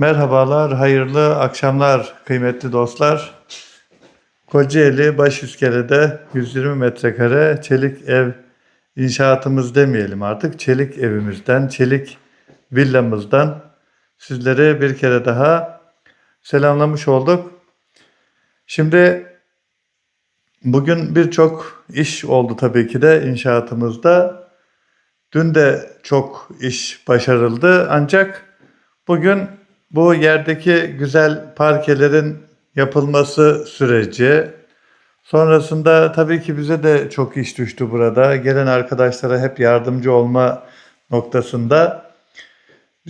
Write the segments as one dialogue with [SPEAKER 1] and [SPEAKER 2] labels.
[SPEAKER 1] Merhabalar, hayırlı akşamlar kıymetli dostlar. Kocaeli Başüskele'de 120 metrekare çelik ev inşaatımız demeyelim artık. Çelik evimizden, çelik villamızdan sizleri bir kere daha selamlamış olduk. Şimdi bugün birçok iş oldu tabii ki de inşaatımızda. Dün de çok iş başarıldı ancak bugün bu yerdeki güzel parkelerin yapılması süreci sonrasında tabii ki bize de çok iş düştü burada. Gelen arkadaşlara hep yardımcı olma noktasında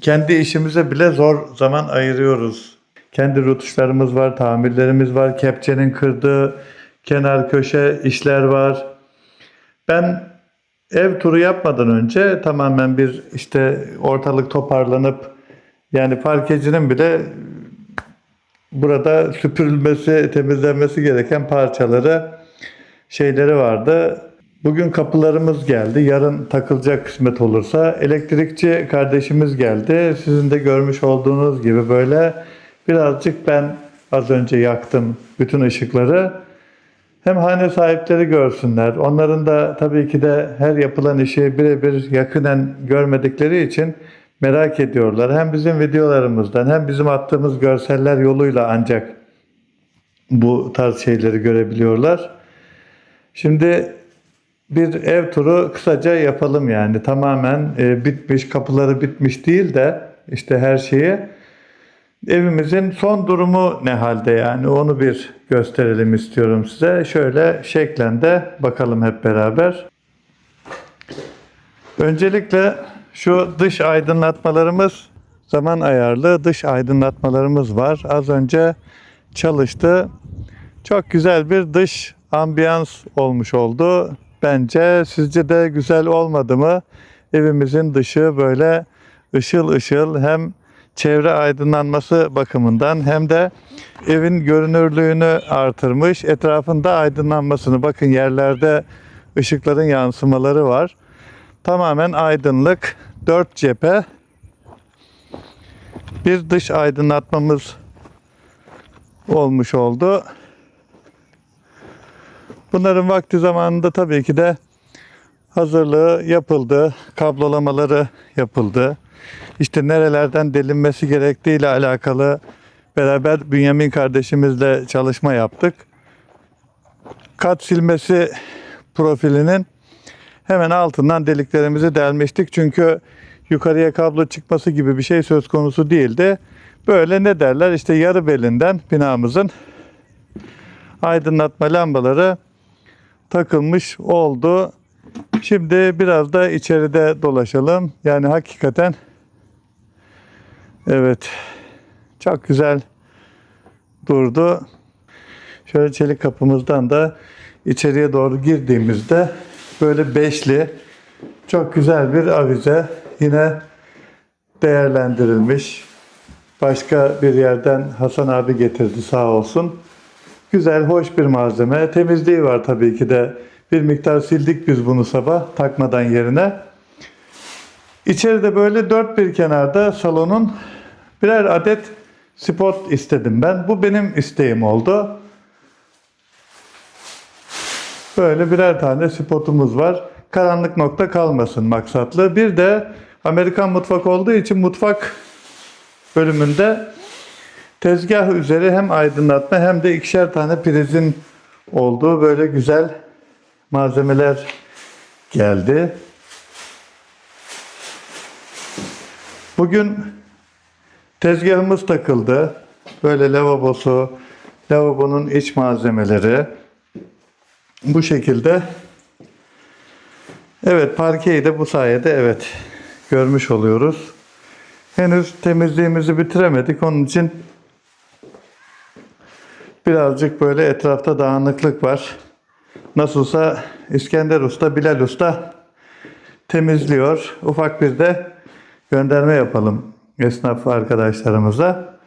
[SPEAKER 1] kendi işimize bile zor zaman ayırıyoruz. Kendi rutuşlarımız var, tamirlerimiz var, kepçenin kırdığı kenar köşe işler var. Ben ev turu yapmadan önce tamamen bir işte ortalık toparlanıp yani parkecinin bile burada süpürülmesi, temizlenmesi gereken parçaları şeyleri vardı. Bugün kapılarımız geldi. Yarın takılacak kısmet olursa. Elektrikçi kardeşimiz geldi. Sizin de görmüş olduğunuz gibi böyle birazcık ben az önce yaktım bütün ışıkları. Hem hane sahipleri görsünler. Onların da tabii ki de her yapılan işi birebir yakinen görmedikleri için merak ediyorlar. Hem bizim videolarımızdan hem bizim attığımız görseller yoluyla ancak bu tarz şeyleri görebiliyorlar. Şimdi bir ev turu kısaca yapalım yani. Tamamen e, bitmiş, kapıları bitmiş değil de işte her şeyi. Evimizin son durumu ne halde yani onu bir gösterelim istiyorum size. Şöyle şeklen de bakalım hep beraber. Öncelikle şu dış aydınlatmalarımız zaman ayarlı dış aydınlatmalarımız var. Az önce çalıştı. Çok güzel bir dış ambiyans olmuş oldu. Bence sizce de güzel olmadı mı? Evimizin dışı böyle ışıl ışıl hem çevre aydınlanması bakımından hem de evin görünürlüğünü artırmış. Etrafında aydınlanmasını bakın yerlerde ışıkların yansımaları var. Tamamen aydınlık. Dört cephe. Bir dış aydınlatmamız olmuş oldu. Bunların vakti zamanında tabii ki de hazırlığı yapıldı. Kablolamaları yapıldı. İşte nerelerden delinmesi gerektiğiyle alakalı beraber Bünyamin kardeşimizle çalışma yaptık. Kat silmesi profilinin hemen altından deliklerimizi delmiştik. Çünkü yukarıya kablo çıkması gibi bir şey söz konusu değildi. Böyle ne derler işte yarı belinden binamızın aydınlatma lambaları takılmış oldu. Şimdi biraz da içeride dolaşalım. Yani hakikaten evet çok güzel durdu. Şöyle çelik kapımızdan da içeriye doğru girdiğimizde böyle beşli çok güzel bir avize yine değerlendirilmiş. Başka bir yerden Hasan abi getirdi sağ olsun. Güzel, hoş bir malzeme. Temizliği var tabii ki de. Bir miktar sildik biz bunu sabah takmadan yerine. İçeride böyle dört bir kenarda salonun birer adet spot istedim ben. Bu benim isteğim oldu. Böyle birer tane spotumuz var. Karanlık nokta kalmasın maksatlı. Bir de Amerikan mutfak olduğu için mutfak bölümünde tezgah üzeri hem aydınlatma hem de ikişer tane prizin olduğu böyle güzel malzemeler geldi. Bugün tezgahımız takıldı. Böyle lavabosu, lavabonun iç malzemeleri, bu şekilde evet parkeyi de bu sayede evet görmüş oluyoruz. Henüz temizliğimizi bitiremedik. Onun için birazcık böyle etrafta dağınıklık var. Nasılsa İskender Usta, Bilal Usta temizliyor. Ufak bir de gönderme yapalım esnaf arkadaşlarımıza.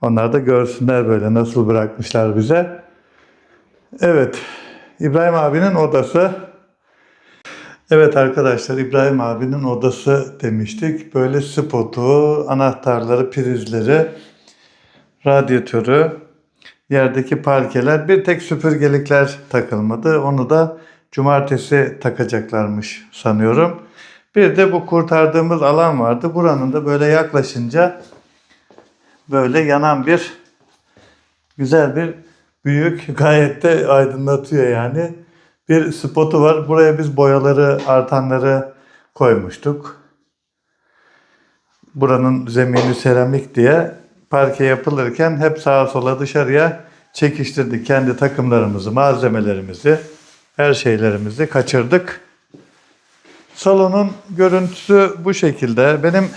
[SPEAKER 1] Onlar da görsünler böyle nasıl bırakmışlar bize. Evet. İbrahim abinin odası. Evet arkadaşlar İbrahim abinin odası demiştik. Böyle spotu, anahtarları, prizleri, radyatörü, yerdeki parkeler, bir tek süpürgelikler takılmadı. Onu da cumartesi takacaklarmış sanıyorum. Bir de bu kurtardığımız alan vardı. Buranın da böyle yaklaşınca böyle yanan bir güzel bir büyük gayet de aydınlatıyor yani. Bir spotu var. Buraya biz boyaları artanları koymuştuk. Buranın zemini seramik diye parke yapılırken hep sağa sola dışarıya çekiştirdik kendi takımlarımızı, malzemelerimizi, her şeylerimizi kaçırdık. Salonun görüntüsü bu şekilde. Benim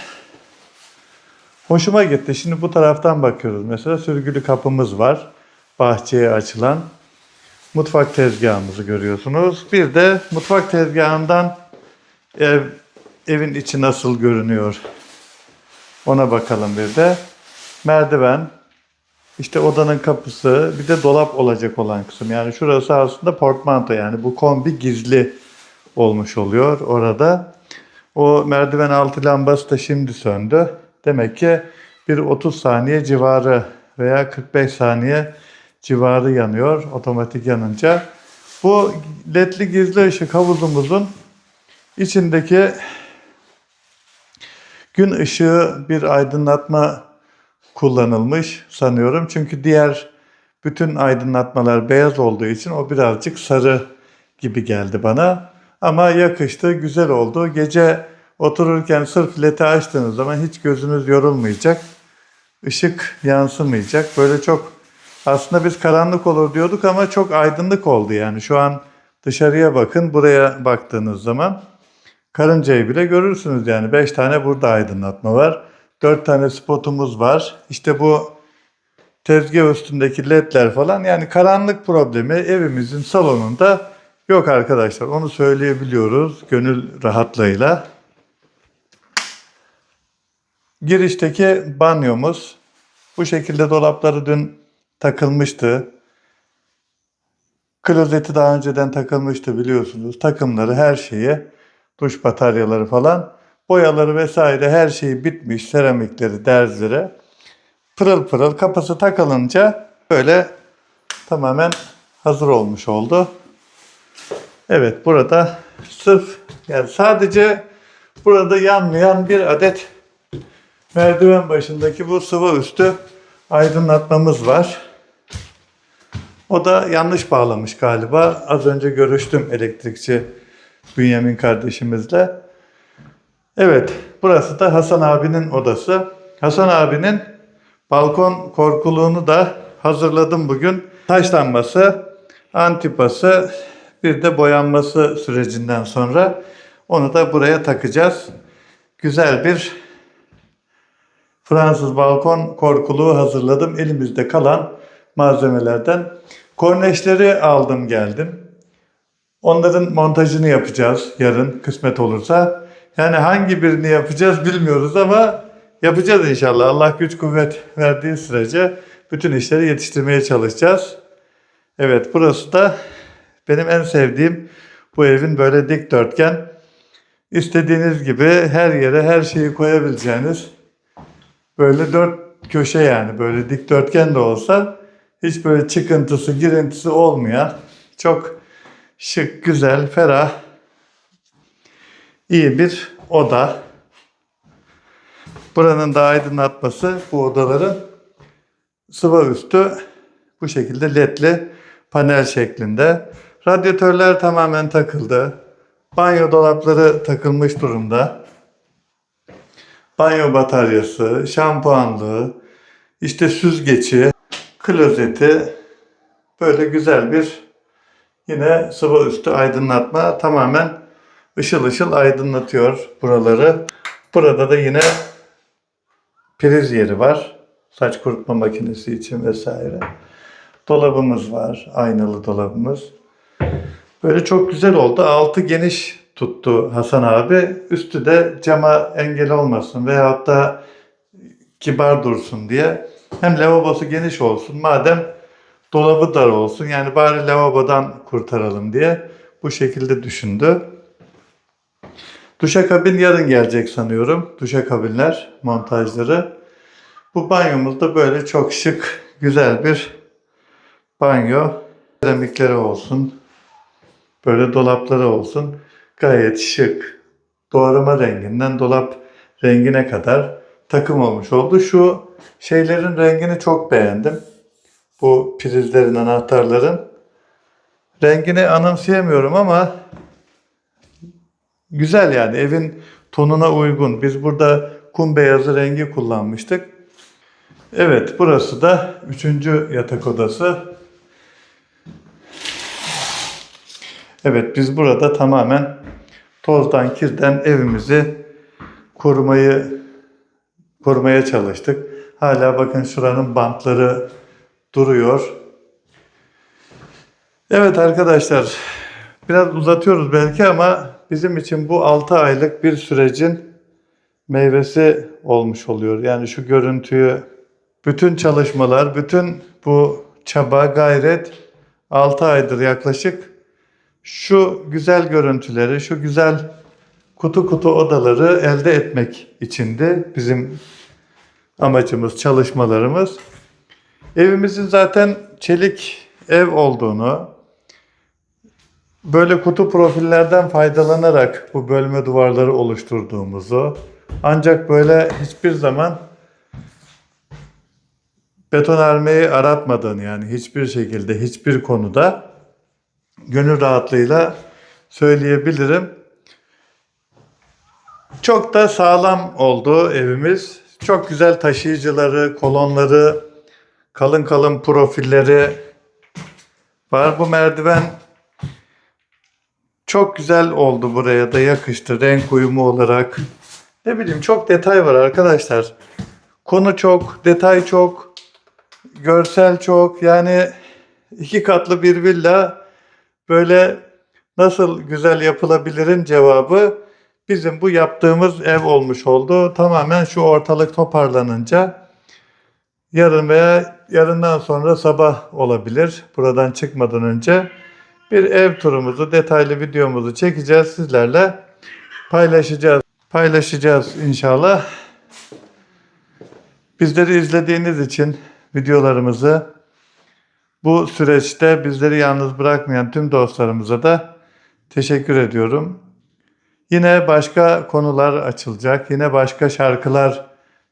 [SPEAKER 1] hoşuma gitti. Şimdi bu taraftan bakıyoruz. Mesela sürgülü kapımız var. Bahçeye açılan. Mutfak tezgahımızı görüyorsunuz. Bir de mutfak tezgahından ev, evin içi nasıl görünüyor ona bakalım bir de. Merdiven, işte odanın kapısı, bir de dolap olacak olan kısım. Yani şurası aslında portmanto yani bu kombi gizli olmuş oluyor orada. O merdiven altı lambası da şimdi söndü. Demek ki bir 30 saniye civarı veya 45 saniye civarı yanıyor otomatik yanınca. Bu ledli gizli ışık havuzumuzun içindeki gün ışığı bir aydınlatma kullanılmış sanıyorum. Çünkü diğer bütün aydınlatmalar beyaz olduğu için o birazcık sarı gibi geldi bana. Ama yakıştı, güzel oldu. Gece otururken sırf ledi açtığınız zaman hiç gözünüz yorulmayacak. Işık yansımayacak. Böyle çok aslında biz karanlık olur diyorduk ama çok aydınlık oldu yani. Şu an dışarıya bakın, buraya baktığınız zaman karıncayı bile görürsünüz yani. 5 tane burada aydınlatma var. 4 tane spotumuz var. İşte bu tezgah üstündeki ledler falan yani karanlık problemi evimizin salonunda yok arkadaşlar. Onu söyleyebiliyoruz gönül rahatlığıyla. Girişteki banyomuz bu şekilde dolapları dün takılmıştı. Klozeti daha önceden takılmıştı biliyorsunuz. Takımları her şeyi, duş bataryaları falan, boyaları vesaire her şeyi bitmiş. Seramikleri, derzleri. Pırıl pırıl kapısı takılınca böyle tamamen hazır olmuş oldu. Evet burada sırf yani sadece burada yanmayan bir adet merdiven başındaki bu sıvı üstü aydınlatmamız var. O da yanlış bağlamış galiba. Az önce görüştüm elektrikçi Bünyamin kardeşimizle. Evet, burası da Hasan abinin odası. Hasan abinin balkon korkuluğunu da hazırladım bugün. Taşlanması, antipası, bir de boyanması sürecinden sonra onu da buraya takacağız. Güzel bir Fransız balkon korkuluğu hazırladım. Elimizde kalan malzemelerden. Korneşleri aldım geldim. Onların montajını yapacağız yarın kısmet olursa. Yani hangi birini yapacağız bilmiyoruz ama yapacağız inşallah. Allah güç kuvvet verdiği sürece bütün işleri yetiştirmeye çalışacağız. Evet burası da benim en sevdiğim bu evin böyle dikdörtgen. İstediğiniz gibi her yere her şeyi koyabileceğiniz böyle dört köşe yani böyle dikdörtgen de olsa hiç böyle çıkıntısı, girintisi olmayan çok şık, güzel, ferah, iyi bir oda. Buranın da aydınlatması bu odaların sıva üstü bu şekilde ledli panel şeklinde. Radyatörler tamamen takıldı. Banyo dolapları takılmış durumda. Banyo bataryası, şampuanlığı, işte süzgeci, klozeti böyle güzel bir yine sıvı üstü aydınlatma tamamen ışıl ışıl aydınlatıyor buraları. Burada da yine priz yeri var. Saç kurutma makinesi için vesaire. Dolabımız var. Aynalı dolabımız. Böyle çok güzel oldu. Altı geniş tuttu Hasan abi. Üstü de cama engel olmasın veyahut da kibar dursun diye. Hem lavabosu geniş olsun. Madem dolabı dar olsun. Yani bari lavabodan kurtaralım diye bu şekilde düşündü. Duşakabin yarın gelecek sanıyorum. Duşakabinler, montajları. Bu banyomuz da böyle çok şık, güzel bir banyo. Seramikleri olsun, böyle dolapları olsun. Gayet şık. Doğrama renginden dolap rengine kadar takım olmuş oldu. Şu şeylerin rengini çok beğendim. Bu prizlerin, anahtarların. Rengini anımsayamıyorum ama güzel yani evin tonuna uygun. Biz burada kum beyazı rengi kullanmıştık. Evet burası da üçüncü yatak odası. Evet biz burada tamamen tozdan kirden evimizi korumayı korumaya çalıştık. Hala bakın şuranın bantları duruyor. Evet arkadaşlar biraz uzatıyoruz belki ama bizim için bu 6 aylık bir sürecin meyvesi olmuş oluyor. Yani şu görüntüyü bütün çalışmalar, bütün bu çaba, gayret 6 aydır yaklaşık şu güzel görüntüleri, şu güzel kutu kutu odaları elde etmek içindi bizim amacımız, çalışmalarımız. Evimizin zaten çelik ev olduğunu, böyle kutu profillerden faydalanarak bu bölme duvarları oluşturduğumuzu, ancak böyle hiçbir zaman betonarmeyi aratmadığını yani hiçbir şekilde, hiçbir konuda gönül rahatlığıyla söyleyebilirim. Çok da sağlam oldu evimiz. Çok güzel taşıyıcıları, kolonları, kalın kalın profilleri var. Bu merdiven çok güzel oldu buraya da yakıştı renk uyumu olarak. Ne bileyim çok detay var arkadaşlar. Konu çok, detay çok, görsel çok. Yani iki katlı bir villa böyle nasıl güzel yapılabilirin cevabı bizim bu yaptığımız ev olmuş oldu. Tamamen şu ortalık toparlanınca yarın veya yarından sonra sabah olabilir. Buradan çıkmadan önce bir ev turumuzu, detaylı videomuzu çekeceğiz sizlerle paylaşacağız. Paylaşacağız inşallah. Bizleri izlediğiniz için videolarımızı bu süreçte bizleri yalnız bırakmayan tüm dostlarımıza da teşekkür ediyorum. Yine başka konular açılacak, yine başka şarkılar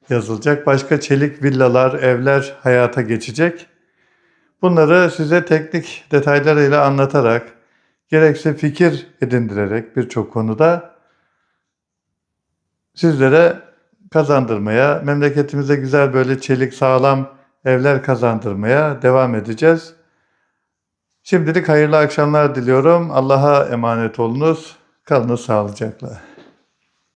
[SPEAKER 1] yazılacak, başka çelik villalar, evler hayata geçecek. Bunları size teknik detaylarıyla anlatarak, gerekse fikir edindirerek birçok konuda sizlere kazandırmaya, memleketimize güzel böyle çelik sağlam evler kazandırmaya devam edeceğiz. Şimdilik hayırlı akşamlar diliyorum. Allah'a emanet olunuz. Kalınız sağlıcakla.